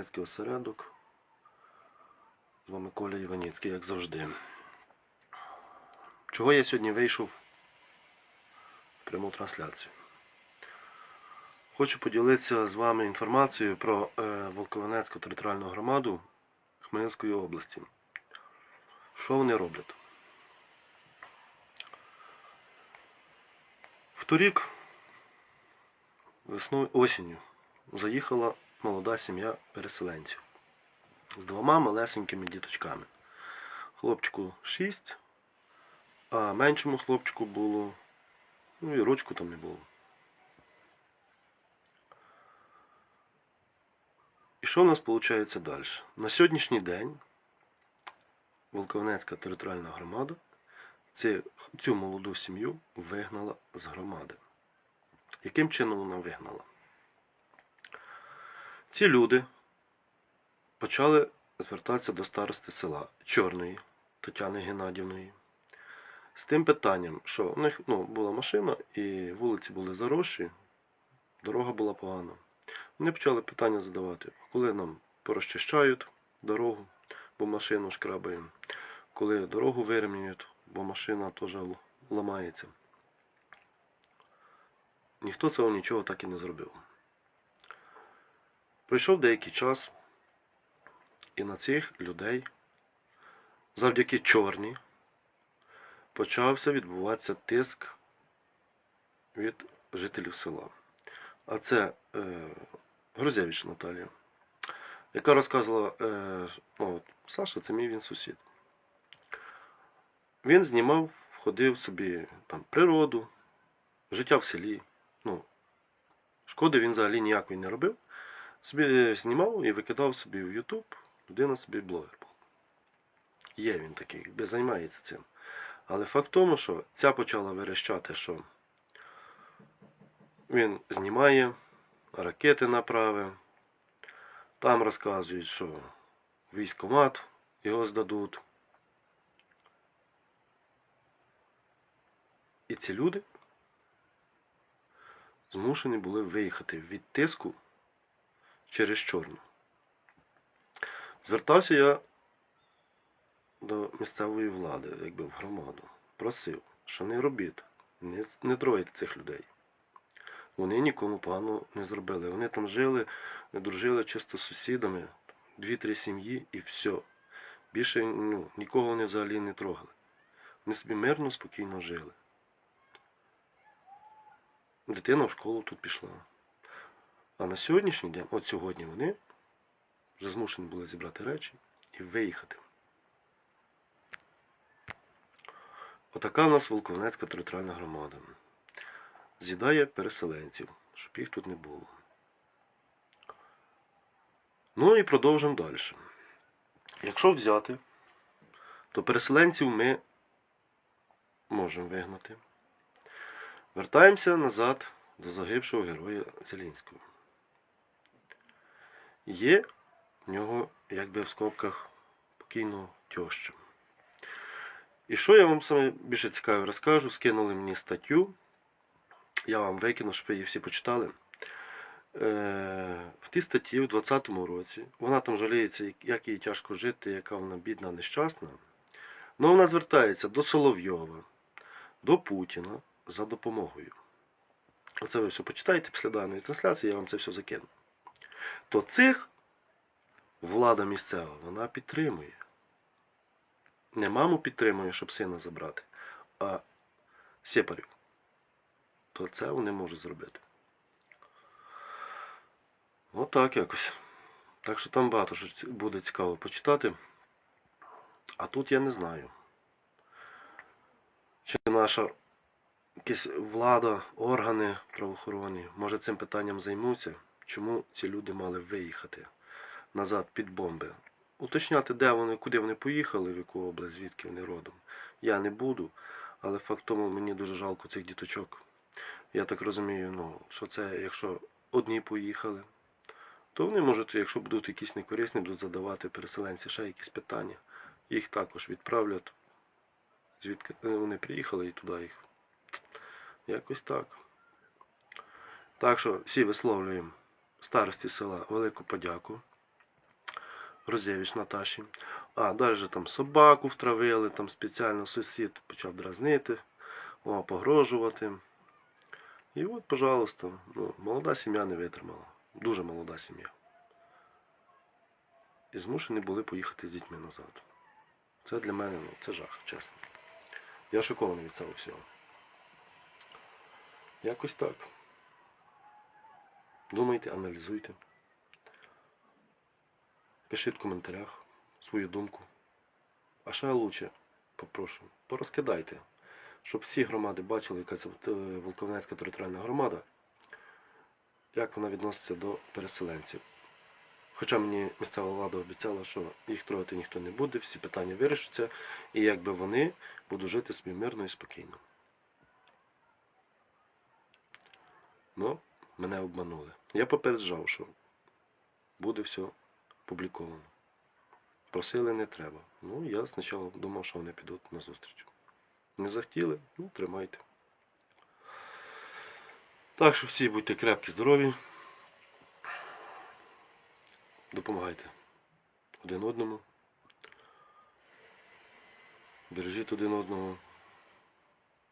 Осередок. З вами Коля Іваніцький, як завжди. Чого я сьогодні вийшов в пряму трансляцію? Хочу поділитися з вами інформацією про е, Волковенецьку територіальну громаду Хмельницької області. Що вони роблять? Вторік, весною осінню, заїхала молода сім'я переселенців з двома малесенькими діточками. Хлопчику 6, а меншому хлопчику було, ну і рочку там не було. І що в нас виходить далі? На сьогоднішній день Волковнецька територіальна громада цю молоду сім'ю вигнала з громади. Яким чином вона вигнала? Ці люди почали звертатися до старости села Чорної Тетяни Геннадівної з тим питанням, що в них ну, була машина і вулиці були заросші, дорога була погана. Вони почали питання задавати, коли нам порозчищають дорогу, бо машину шкрабаємо, коли дорогу вирівнюють, бо машина теж ламається. Ніхто цього нічого так і не зробив. Пройшов деякий час, і на цих людей, завдяки чорні, почався відбуватися тиск від жителів села. А це е, Грузевич Наталія, яка розказувала, е, ну, от, Саша, це мій він сусід. Він знімав, ходив собі там природу, життя в селі. Ну, шкоди він взагалі ніякої не робив. Собі знімав і викидав собі в Ютуб. Людина собі блогер був. Є він такий, якби займається цим. Але факт в тому, що ця почала верещати, що він знімає, ракети направив. Там розказують, що військомат його здадуть. І ці люди змушені були виїхати від тиску через чорну. Звертався я до місцевої влади, якби в громаду. Просив, що не робіть, не, не тройте цих людей. Вони нікому погано не зробили. Вони там жили, дружили чисто з сусідами, дві-три сім'ї і все. Більше ну, нікого вони взагалі не трогали. Вони собі мирно, спокійно жили. Дитина в школу тут пішла. А на сьогоднішній день, от сьогодні вони вже змушені були зібрати речі і виїхати. Отака у нас Волковнецька територіальна громада. З'їдає переселенців, щоб їх тут не було. Ну і продовжимо далі. Якщо взяти, то переселенців ми можемо вигнати. Вертаємося назад до загибшого героя Зелінського. Є в нього, якби в скобках, покійного тьоща. І що я вам саме більше цікаве розкажу? Скинули мені статтю. Я вам викину, щоб ви її всі почитали. Е, в тій статті в 20-му році вона там жаліється, як їй тяжко жити, яка вона бідна, нещасна. Ну вона звертається до Соловйова, до Путіна за допомогою. Оце ви все почитаєте після даної трансляції, я вам це все закину. То цих влада місцева вона підтримує. Не маму підтримує, щоб сина забрати, а сепарів. То це вони можуть зробити. Отак якось. Так що там багато що буде цікаво почитати. А тут я не знаю. Чи наша якась влада, органи правоохоронні, може цим питанням займуться, чому ці люди мали виїхати назад під бомби. Уточняти, де вони, куди вони поїхали, в яку область, звідки вони родом. Я не буду, але факт тому мені дуже жалко цих діточок. Я так розумію, ну, що це, якщо одні поїхали, то вони можуть, якщо будуть якісь некорисні, будуть задавати переселенці ще якісь питання. Їх також відправлять. Звідки вони приїхали і туди їх. Якось так. Так що всі висловлюємо старості села велику подяку Розєвич Наташі. А, далі там собаку втравили, там спеціально сусід почав дразнити, погрожувати. І от, пожалуйста, ну, молода сім'я не витримала. Дуже молода сім'я. І змушені були поїхати з дітьми назад. Це для мене, ну, це жах, чесно. Я шокований від цього всього. Якось так. Думайте, аналізуйте. Пишіть в коментарях свою думку. А ще лучше, попрошу, порозкидайте, щоб всі громади бачили, яка це е, Волковнецька територіальна громада, як вона відноситься до переселенців. Хоча мені місцева влада обіцяла, що їх трогати ніхто не буде, всі питання вирішаться, і якби вони будуть жити собі мирно і спокійно. Ну, мене обманули. Я попереджав, що буде все публіковано. Просили не треба. Ну, я спочатку думав, що вони підуть на зустріч. Не захотіли, ну, тримайте. Так що всі будьте крепкі, здорові. Допомагайте один одному. Бережіть один одного.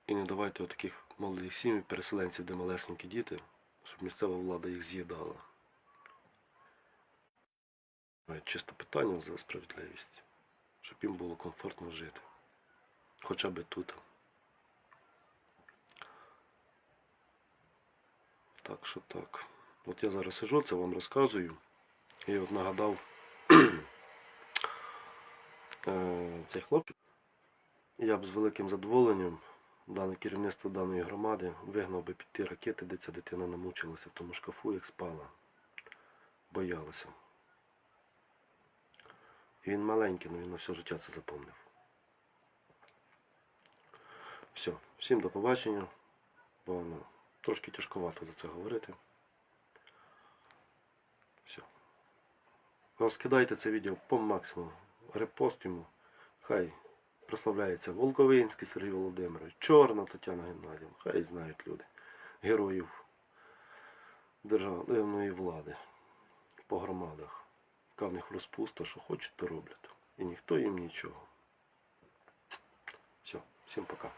І не давайте отаких молодих сім'ї, переселенців, де малесенькі діти, щоб місцева влада їх з'їдала. Навіть Чисто питання за справедливість, щоб їм було комфортно жити. Хоча б тут. Так що так. От я зараз сижу, це вам розказую. І от нагадав е, цей хлопчик. Я б з великим задоволенням дане керівництво даної громади вигнав би під ті ракети, де ця дитина намучилася в тому шкафу, як спала. Боялася. І він маленький, але він на все життя це запомнив. Все, всім до побачення. Бо ну, трошки тяжковато за це говорити. Все. Розкидайте це відео по максимуму. Репост йому. Хай прославляється Волковинський Сергій Володимирович, Чорна Тетяна Геннадівна. Хай знають люди. Героїв державної влади по громадах. Яка в них розпуста, що хочуть, то роблять. І ніхто їм нічого. Все, всім пока.